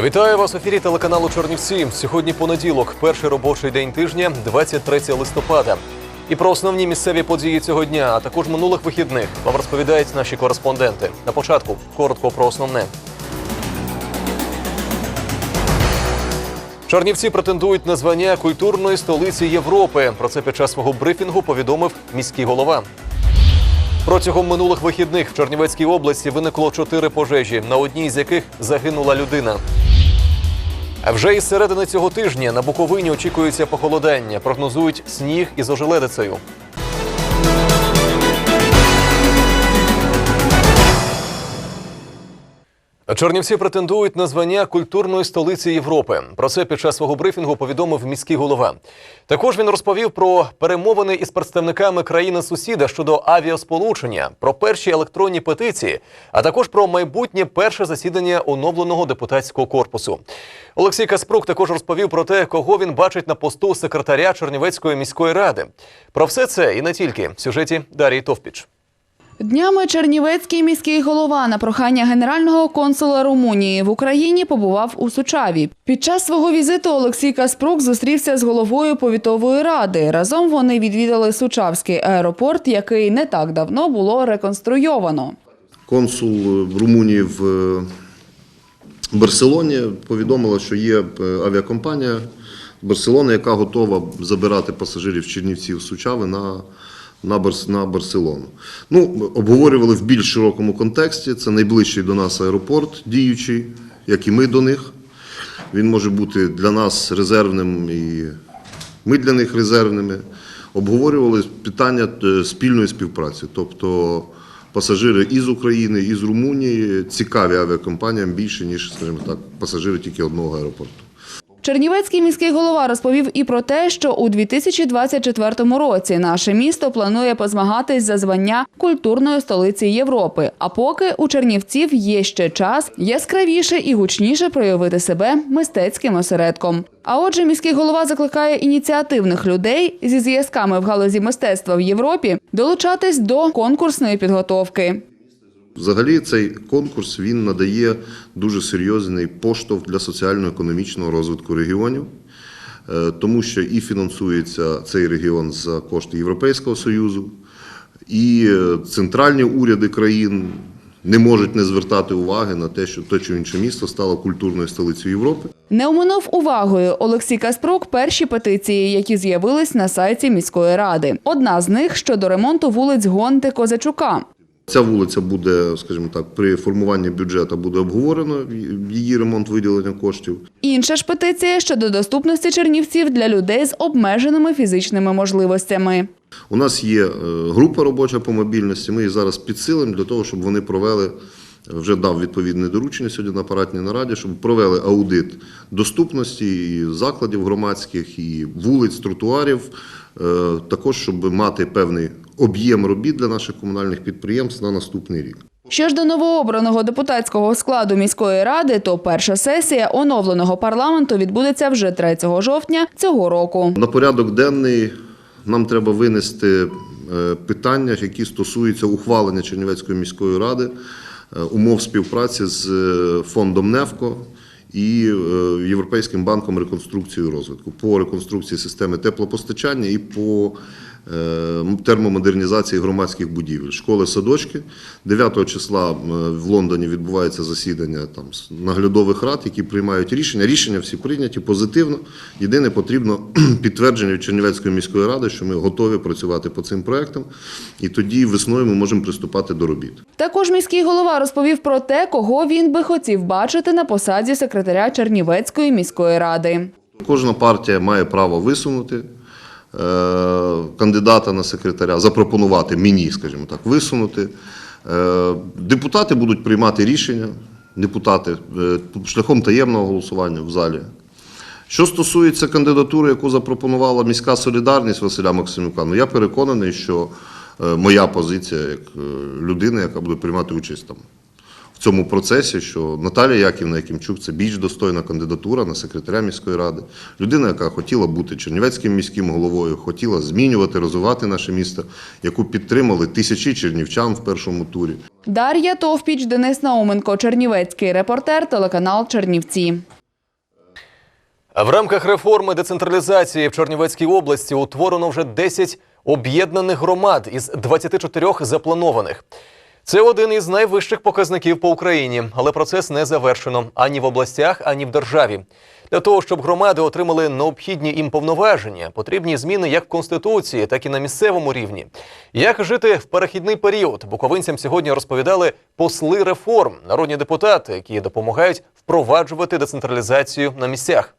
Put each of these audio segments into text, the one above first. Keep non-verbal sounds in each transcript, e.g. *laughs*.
Вітаю вас в ефірі телеканалу Чорнівці. Сьогодні понеділок, перший робочий день тижня, 23 листопада. І про основні місцеві події цього дня, а також минулих вихідних вам розповідають наші кореспонденти. На початку коротко про основне. Чорнівці претендують на звання культурної столиці Європи. Про це під час свого брифінгу повідомив міський голова. Протягом минулих вихідних в Чернівецькій області виникло чотири пожежі, на одній з яких загинула людина. А вже із середини цього тижня на Буковині очікується похолодання. Прогнозують сніг із ожеледицею. Чернівці претендують на звання культурної столиці Європи. Про це під час свого брифінгу повідомив міський голова. Також він розповів про перемовини із представниками країни-сусіда щодо авіасполучення, про перші електронні петиції, а також про майбутнє перше засідання оновленого депутатського корпусу. Олексій Каспрук також розповів про те, кого він бачить на посту секретаря Чернівецької міської ради. Про все це і не тільки в сюжеті Дарії Товпіч. Днями Чернівецький міський голова на прохання генерального консула Румунії в Україні побував у Сучаві. Під час свого візиту Олексій Каспрук зустрівся з головою повітової ради. Разом вони відвідали Сучавський аеропорт, який не так давно було реконструйовано. Консул Румунії в е, Барселоні повідомила, що є е, авіакомпанія Барселона, яка готова забирати пасажирів Чернівців Сучави на, на, на Барселону. Ну, обговорювали в більш широкому контексті. Це найближчий до нас аеропорт, діючий, як і ми до них. Він може бути для нас резервним і ми для них резервними. Обговорювали питання е, спільної співпраці, тобто пасажири із України, із Румунії цікаві авіакомпаніям більше, ніж, скажімо так, пасажири тільки одного аеропорту. Чернівецький міський голова розповів і про те, що у 2024 році наше місто планує позмагатись за звання культурної столиці Європи. А поки у Чернівців є ще час яскравіше і гучніше проявити себе мистецьким осередком. А отже, міський голова закликає ініціативних людей зі зв'язками в галузі мистецтва в Європі долучатись до конкурсної підготовки. Взагалі, цей конкурс він надає дуже серйозний поштовх для соціально-економічного розвитку регіонів, е, тому що і фінансується цей регіон за кошти Європейського Союзу, і е, центральні уряди країн не можуть не звертати уваги на те, що те чи інше місто стало культурною столицею Європи. Не оминув увагою Олексій Каспрук перші петиції, які з'явились на сайті міської ради. Одна з них щодо ремонту вулиць Гонти Козачука. Ця вулиця буде, скажімо так, при формуванні бюджету буде обговорено її ремонт виділення коштів. Інша ж петиція щодо доступності чернівців для людей з обмеженими фізичними можливостями. У нас є е, група робоча по мобільності. Ми її зараз підсилимо для того, щоб вони провели. Вже дав відповідне доручення сьогодні на апаратній нараді, щоб провели аудит доступності і закладів громадських, і вулиць, тротуарів, е, також щоб мати певний об'єм робіт для наших комунальних підприємств на наступний рік. Що ж до новообраного депутатського складу міської ради, то перша сесія оновленого парламенту відбудеться вже 3 жовтня цього року. На порядок денний нам треба винести е, питання, які стосуються ухвалення Чернівецької міської ради, е, умов співпраці з е, фондом НЕФКО і Європейським банком реконструкції і розвитку по реконструкції системи теплопостачання і по термомодернізації громадських будівель. Школи, садочки. 9 числа е, в Лондоні відбувається засідання там наглядових рад, які приймають рішення. Рішення всі прийняті позитивно. Єдине потрібно *clears throat* підтвердження від Чернівецької міської ради, що ми готові працювати по цим проектам, і тоді весною ми можемо приступати до робіт. Також міський голова розповів про те, кого він би хотів бачити на посаді секретаря Чернівецької міської ради. Кожна партія має право висунути е, кандидата на секретаря, запропонувати мені, скажімо так, висунути. Е, депутати будуть приймати рішення, депутати е, шляхом таємного голосування в залі. Що стосується кандидатури, яку запропонувала міська солідарність Василя Максимюка, ну я переконаний, що е, моя позиція як е, людини, яка буде приймати участь там цьому процесі, що Наталія Яківна Якимчук це більш достойна кандидатура на секретаря міської ради. Людина, яка хотіла бути чернівецьким міським головою, хотіла змінювати, розвивати наше місто, яку підтримали тисячі чернівчан в першому турі. Дар'я Товпіч, Денис Науменко, Чернівецький репортер, телеканал Чернівці. В рамках реформи децентралізації в Чернівецькій області утворено вже 10 об'єднаних громад із 24 запланованих. Це один із найвищих показників по Україні, але процес не завершено ані в областях, ані в державі. Для того, щоб громади отримали необхідні їм повноваження, потрібні зміни як в Конституції, так і на місцевому рівні. Як жити в перехідний період, буковинцям сьогодні розповідали посли реформ, народні депутати, які допомагають впроваджувати децентралізацію на місцях.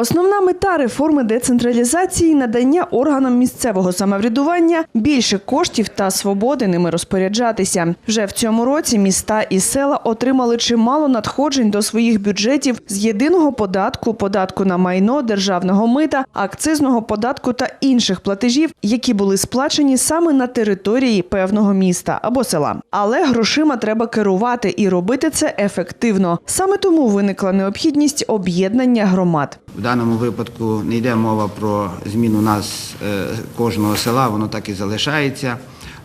Основна мета реформи децентралізації надання органам місцевого самоврядування більше коштів та свободи ними розпоряджатися. Вже в цьому році міста і села отримали чимало надходжень до своїх бюджетів з єдиного податку, податку на майно, державного мита, акцизного податку та інших платежів, які були сплачені саме на території певного міста або села. Але грошима треба керувати і робити це ефективно. Саме тому виникла необхідність об'єднання громад. Даному випадку не йде мова про зміну нас е, кожного села, воно так і залишається.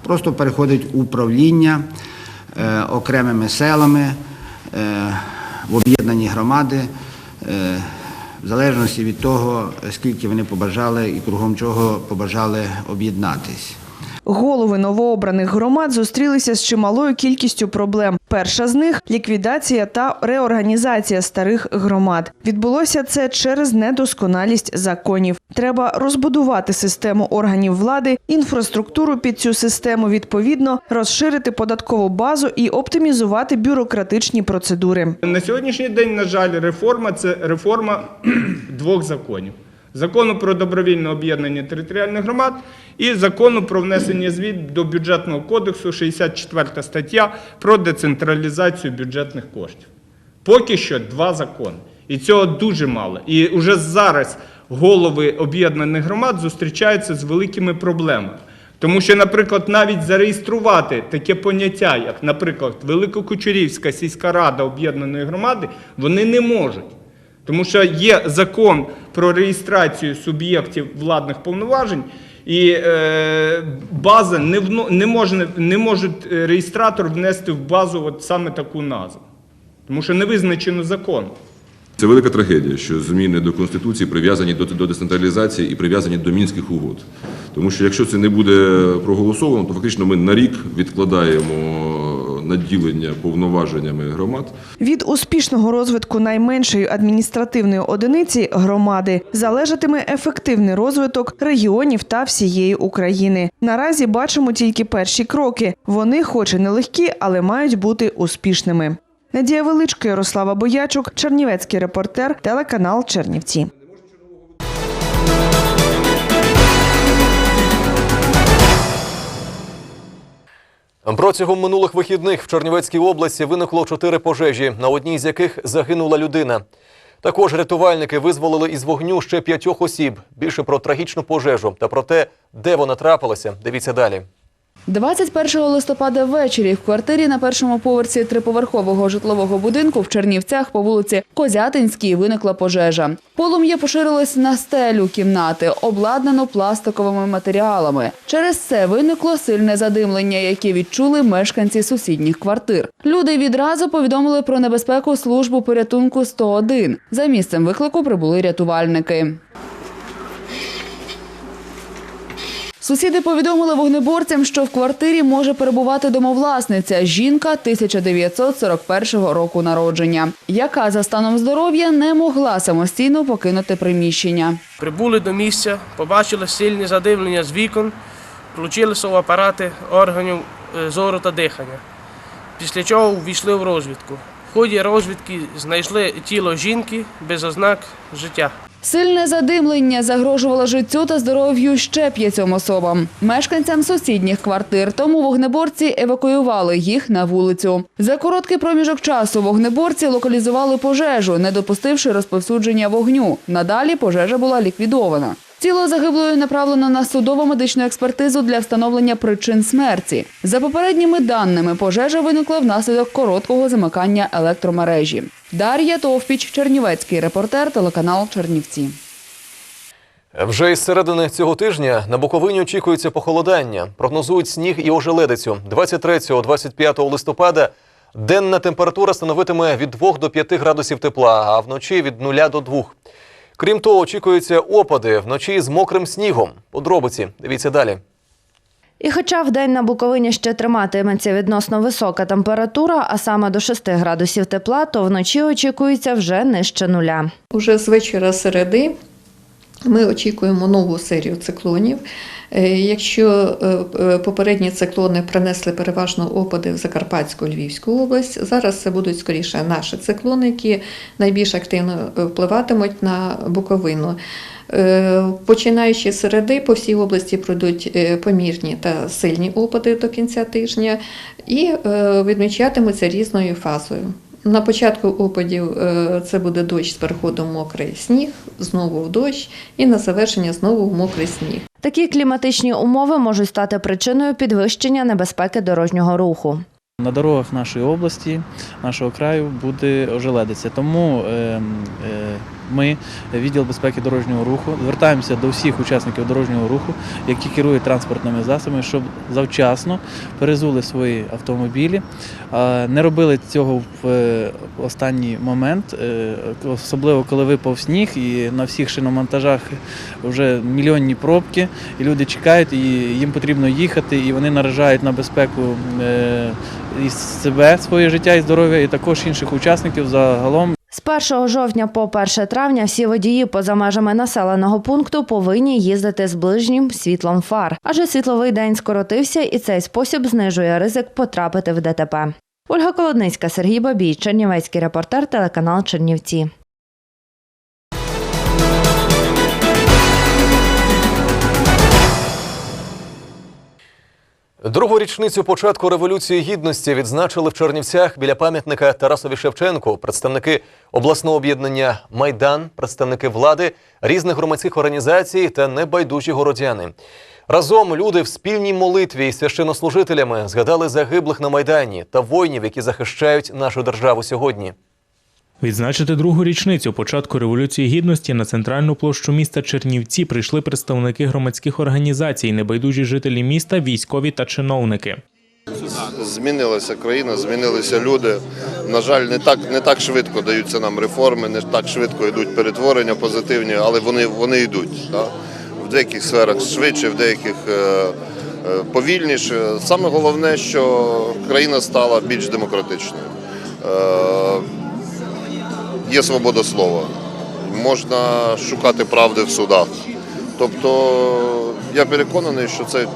Просто переходить управління е, окремими селами е, в об'єднані громади, в залежності від того, скільки вони побажали і кругом чого побажали об'єднатись. Голови новообраних громад зустрілися з чималою кількістю проблем. Перша з них ліквідація та реорганізація старих громад. Відбулося це через недосконалість законів. Треба розбудувати систему органів влади, інфраструктуру під цю систему відповідно, розширити податкову базу і оптимізувати бюрократичні процедури. На сьогоднішній день, на жаль, реформа це реформа *clears throat* двох законів: закону про добровільне об'єднання територіальних громад і закону про внесення змін до бюджетного кодексу, 64 стаття про децентралізацію бюджетних коштів. Поки що два закони. І цього дуже мало. І вже зараз голови об'єднаних громад зустрічаються з великими проблемами. Тому що, наприклад, навіть зареєструвати таке поняття, як, наприклад, Великокучурівська сільська рада об'єднаної громади, вони не можуть. Тому що є закон про реєстрацію суб'єктів владних повноважень, і е, база не, вно, не, може, не може реєстратор внести в базу от саме таку назву. Тому що не визначено законом. Це велика трагедія, що зміни до Конституції прив'язані до, до децентралізації і прив'язані до мінських угод. Тому що якщо це не буде проголосовано, то фактично ми на рік відкладаємо наділення повноваженнями громад. Від успішного розвитку найменшої адміністративної одиниці громади залежатиме ефективний розвиток регіонів та всієї України. Наразі бачимо тільки перші кроки. Вони, хоч і нелегкі, але мають бути успішними. Надія Величко, Ярослава Боячук, Чернівецький репортер, телеканал Чернівці. Протягом минулих вихідних в Чернівецькій області виникло чотири пожежі, на одній з яких загинула людина. Також рятувальники визволили із вогню ще п'ятьох осіб. Більше про трагічну пожежу та про те, де вона трапилася. Дивіться далі. 21 листопада ввечері в квартирі на першому поверсі триповерхового житлового будинку в Чернівцях по вулиці Козятинській виникла пожежа. Полум'я поширилось на стелю кімнати, обладнану пластиковими матеріалами. Через це виникло сильне задимлення, яке відчули мешканці сусідніх квартир. Люди відразу повідомили про небезпеку службу порятунку 101. За місцем виклику прибули рятувальники. Сусіди повідомили вогнеборцям, що в квартирі може перебувати домовласниця, жінка 1941 року народження, яка за станом здоров'я не могла самостійно покинути приміщення. Прибули до місця, побачили сильні задимлення з вікон, включилися в апарати органів е, зору та дихання. Після чого ввійшли в розвідку. В ході розвідки знайшли тіло жінки без ознак життя. Сильне задимлення загрожувало життю та здоров'ю ще п'ятьом особам, мешканцям сусідніх квартир. Тому вогнеборці евакуювали їх на вулицю. За короткий проміжок часу вогнеборці локалізували пожежу, не допустивши розповсюдження вогню. Надалі пожежа була ліквідована. Тіло загиблої направлено на судово-медичну експертизу для встановлення причин смерті. За попередніми даними, пожежа виникла внаслідок короткого замикання електромережі. Дар'я Товпіч, Чернівецький репортер, телеканал Чернівці. Вже із середини цього тижня на Буковині очікується похолодання. Прогнозують сніг і ожеледицю. 23-25 листопада денна температура становитиме від 2 до 5 градусів тепла, а вночі від 0 до 2. Крім того, очікуються опади вночі з мокрим снігом. Подробиці дивіться далі. І хоча в день на Буковині ще триматиметься відносно висока температура, а саме до 6 градусів тепла, то вночі очікується вже нижче нуля. Уже з вечора середи ми очікуємо нову серію циклонів. Е, Якщо е, е, попередні циклони принесли переважно опади в Закарпатську Львівську область, зараз це будуть скоріше наші циклони, які найбільш активно впливатимуть на Буковину. Починаючи з середи, по всій області пройдуть помірні та сильні опади до кінця тижня і відмічатимуться різною фазою. На початку опадів е, це буде дощ з переходом мокрий сніг, знову в дощ, і на завершення знову в мокрий сніг. Такі кліматичні умови можуть стати причиною підвищення небезпеки дорожнього руху. На дорогах нашої області, нашого краю буде ожеледиця. Тому е, е, ми, відділ безпеки дорожнього руху, звертаємося до всіх учасників дорожнього руху, які керують транспортними засобами, щоб завчасно перезули свої автомобілі, не робили цього в е, останній момент, е, особливо коли випав сніг і на всіх шиномонтажах вже мільйонні пробки, і люди чекають, і їм потрібно їхати, і вони наражають на безпеку е, і себе, своє життя і здоров'я, і також інших учасників загалом. З 1 жовтня по 1 травня всі водії поза межами населеного пункту повинні їздити з ближнім світлом фар, адже світловий день скоротився, і цей спосіб знижує ризик потрапити в ДТП. Ольга Колодницька, Сергій Бабій, Чернівецький репортер, телеканал Чернівці. Другу річницю початку Революції Гідності відзначили в Чернівцях біля пам'ятника Тарасові Шевченку, представники обласного об'єднання Майдан, представники влади, різних громадських організацій та небайдужі городяни. Разом люди в спільній молитві із священнослужителями згадали загиблих на майдані та воїнів, які захищають нашу державу сьогодні. Відзначити другу річницю початку Революції Гідності на центральну площу міста Чернівці прийшли представники громадських організацій, небайдужі жителі міста, військові та чиновники. Змінилася країна, змінилися люди. На жаль, не так, не так швидко даються нам реформи, не так швидко йдуть перетворення позитивні, але вони, вони йдуть. Так? В деяких сферах швидше, в деяких е, е, повільніше. Саме головне, що країна стала більш демократичною. Є свобода слова, можна шукати правди в судах. Тобто я переконаний, що це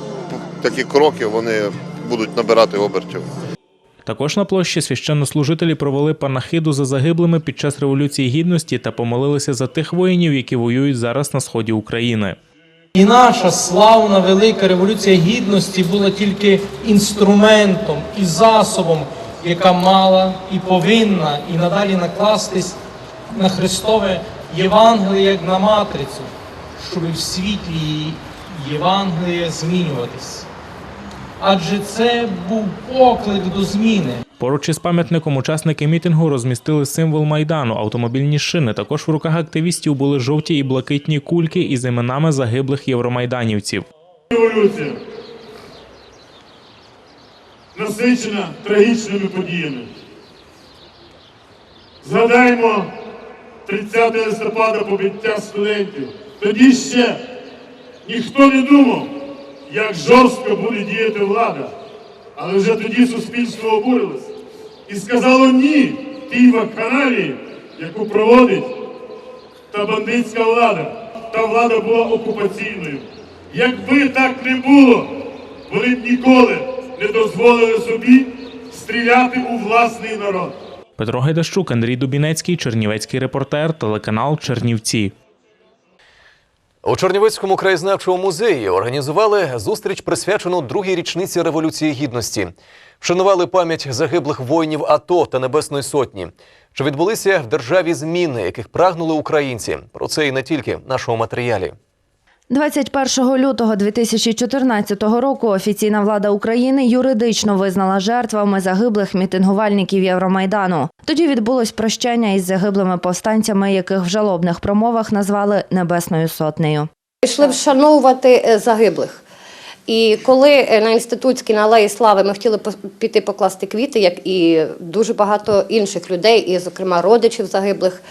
такі кроки вони будуть набирати обертів. Також на площі священнослужителі провели панахиду за загиблими під час Революції Гідності та помолилися за тих воїнів, які воюють зараз на сході України. І наша славна велика революція гідності була тільки інструментом і засобом, яка мала і повинна і надалі накластись на Христове Євангеліє як на матрицю, щоб в світлі Євангелія змінюватись. Адже це був поклик до зміни. Поруч із пам'ятником учасники мітингу розмістили символ майдану, автомобільні шини. Також в руках активістів були жовті і блакитні кульки із іменами загиблих євромайданівців. Революція насичена трагічними подіями. Згадаймо 30 листопада побиття студентів. Тоді ще ніхто не думав, як жорстко буде діяти влада. Але вже тоді суспільство обурилося і сказало ні тій вакханалії, яку проводить та бандитська влада. Та влада була окупаційною. Якби так не було, вони б ніколи не дозволили собі стріляти у власний народ. Петро Гайдащук, Андрій Дубінецький, Чернівецький репортер, телеканал Чернівці. У Чернівецькому краєзнавчому музеї організували зустріч, присвячену другій річниці Революції Гідності. Вшанували пам'ять загиблих воїнів АТО та Небесної Сотні. Чи відбулися в державі зміни, яких прагнули українці? Про це і не тільки в нашому матеріалі. 21 лютого 2014 року офіційна влада України юридично визнала жертвами загиблих мітингувальників Євромайдану. Тоді відбулось прощання із загиблими повстанцями, яких в жалобних промовах назвали Небесною сотнею. Пішли вшановувати е, загиблих. І коли е, на інститутській на Алеї Слави ми хотіли піти покласти квіти, як і дуже багато інших людей, і, зокрема, родичів загиблих,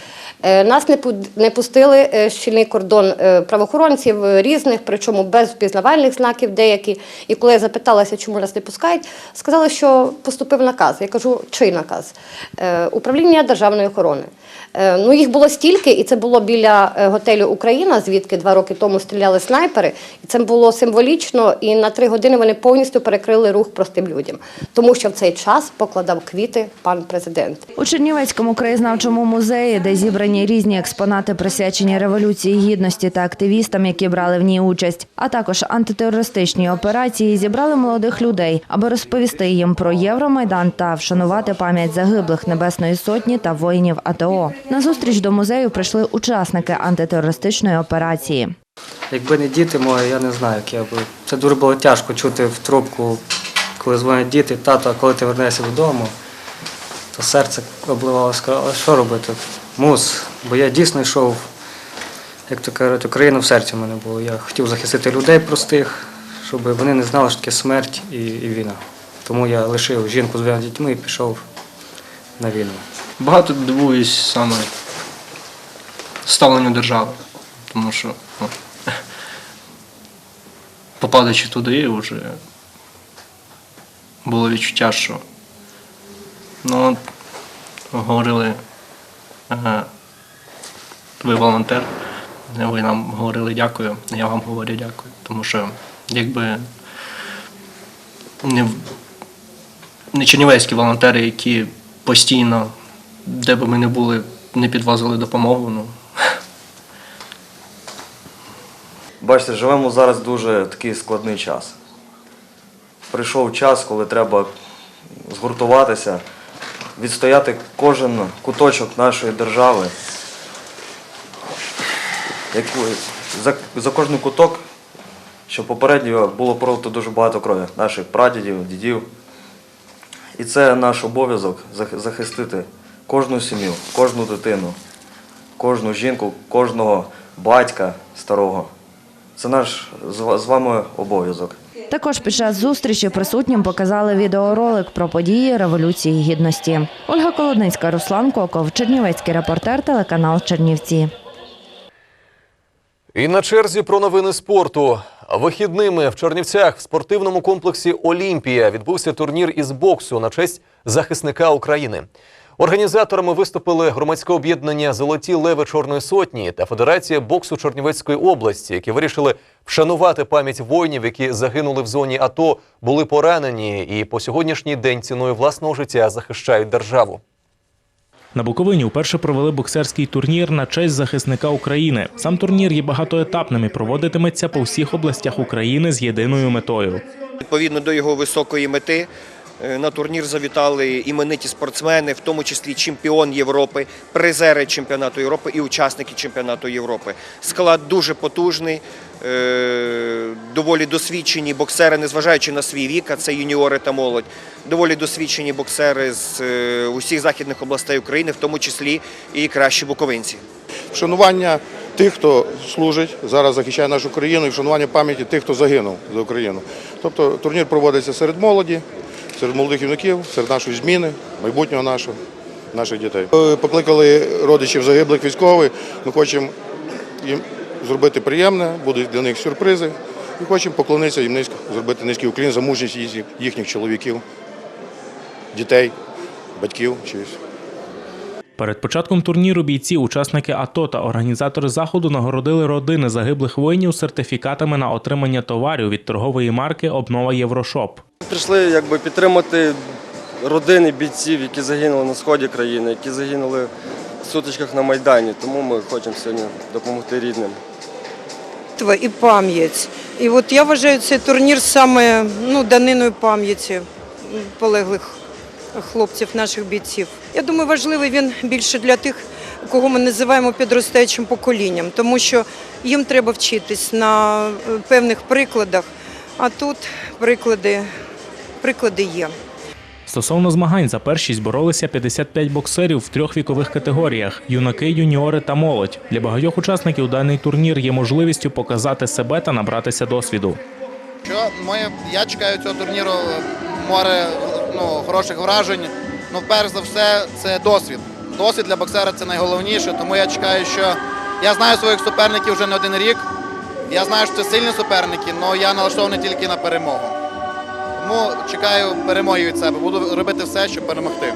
е, нас не пу- пустили е, щільний кордон правоохоронців різних, причому без впізнавальних знаків деякі. І коли я запиталася, чому нас не пускають, сказали, що поступив наказ. Я кажу, чий наказ? Управління державної охорони. Е, Ну, їх було стільки, і це було біля е, готелю Україна, звідки два роки тому стріляли снайпери. І це було символічно, і на три години вони повністю перекрили рух простим людям, тому що в цей час покладав квіти пан президент. У Чернівецькому краєзнавчому музеї, де зібрані різні експонати, присвячені революції гідності та активістам, які брали в ній участь, а також антитерористичній операції, зібрали молодих людей, аби розповісти їм про Євромайдан та вшанувати пам'ять загиблих Небесної Сотні та воїнів АТО. На зустріч до музею прийшли учасники антитерористичної операції. Якби не діти мої, я не знаю, як я би. Це дуже було тяжко чути в трубку, коли дзвонять діти, тато, а коли ти вернешся додому, то серце обливалося, а що робити? Мус. Бо я дійсно йшов, як то кажуть, Україна в серці в мене було. Я хотів захистити людей простих, щоб вони не знали, що таке смерть і, і війна. Тому я лишив жінку з двома дітьми і пішов на війну. Багато дивуюсь саме ставленню держави, тому що ну, *laughs* попадаючи туди, вже було відчуття, що ну, говорили, ви волонтер, ви нам говорили дякую, я вам говорю дякую, тому що якби не, не чернівецькі волонтери, які постійно де би ми не були, не підвозили допомогу. Ну, Бачите, живемо зараз дуже такий складний час. Прийшов час, коли треба згуртуватися, відстояти кожен куточок нашої держави. За, за кожен куток, що попередньо було пролито дуже багато крові наших прадідів, дідів. І це наш обов'язок захистити кожну сім'ю, кожну дитину, кожну жінку, кожного батька старого. Це наш з вами обов'язок. Також під час зустрічі присутнім показали відеоролик про події Революції Гідності. Ольга Колодницька, Руслан Коков, Чернівецький репортер, телеканал Чернівці. І на черзі про новини спорту. Вихідними в Чернівцях в спортивному комплексі Олімпія відбувся турнір із боксу на честь захисника України. Організаторами виступили громадське об'єднання Золоті леви Чорної сотні та Федерація боксу Чернівецької області, які вирішили вшанувати пам'ять воїнів, які загинули в зоні АТО, були поранені і по сьогоднішній день ціною власного життя захищають державу. На Буковині вперше провели боксерський турнір на честь захисника України. Сам турнір є багатоетапним і проводитиметься по всіх областях України з єдиною метою. Відповідно до його високої мети на турнір завітали імениті спортсмени, в тому числі чемпіон Європи, призери чемпіонату Європи і учасники чемпіонату Європи. Склад дуже потужний, е, доволі досвідчені боксери, незважаючи на свій вік, а це юніори та молодь. Доволі досвідчені боксери з е, усіх західних областей України, в тому числі і кращі буковинці. вшанування тих, хто служить, зараз захищає нашу країну, і вшанування пам'яті тих, хто загинув за Україну. Тобто турнір проводиться серед молоді, серед молодих юнаків, серед нашої зміни, майбутнього нашого, наших дітей. Покликали родичів загиблих військових. Ми хочемо їм зробити приємне, будуть для них сюрпризи. І хочемо поклонитися їм низько, зробити низький уклін за мужність їхніх чоловіків, дітей, батьків. чиїсь. Перед початком турніру бійці, учасники АТО та організатори заходу нагородили родини загиблих воїнів сертифікатами на отримання товарів від торгової марки Обнова Єврошоп. Прийшли якби підтримати родини бійців, які загинули на сході країни, які загинули в сутичках на Майдані. Тому ми хочемо сьогодні допомогти рідним. І пам'ять. І от я вважаю цей турнір саме ну, даниною пам'яті полеглих хлопців, наших бійців. Я думаю, важливий він більше для тих кого ми називаємо підростаючим поколінням, тому що їм треба вчитись на е, певних прикладах, а тут приклади, приклади є. Стосовно змагань за першість боролися 55 боксерів в трьох вікових категоріях: юнаки, юніори та молодь. Для багатьох учасників даний турнір є можливістю показати себе та набратися досвіду. Що ми, я чекаю цього турніру море ну, хороших вражень. Ну, перш за все, це досвід. Досвід для боксера це найголовніше, тому я чекаю, що я знаю своїх суперників вже не один рік. Я знаю, що це сильні суперники, але я налаштований тільки на перемогу. Тому чекаю перемоги від себе. Буду робити все, щоб перемогти.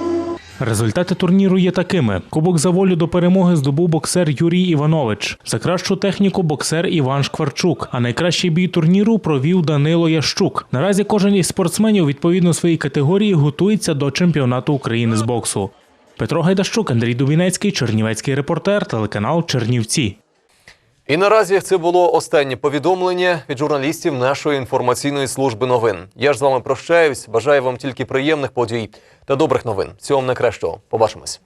Результати турніру є такими: Кубок за волю до перемоги здобув боксер Юрій Іванович. За кращу техніку боксер Іван Шкварчук. А найкращий бій турніру провів Данило Ящук. Наразі кожен із спортсменів відповідно своїй категорії готується до чемпіонату України з боксу. Петро Гайдащук, Андрій Дубінецький, Чернівецький репортер, телеканал Чернівці. І наразі це було останнє повідомлення від журналістів нашої інформаційної служби новин. Я ж з вами прощаюсь. Бажаю вам тільки приємних подій та добрих новин. Всього вам найкращого. Побачимось.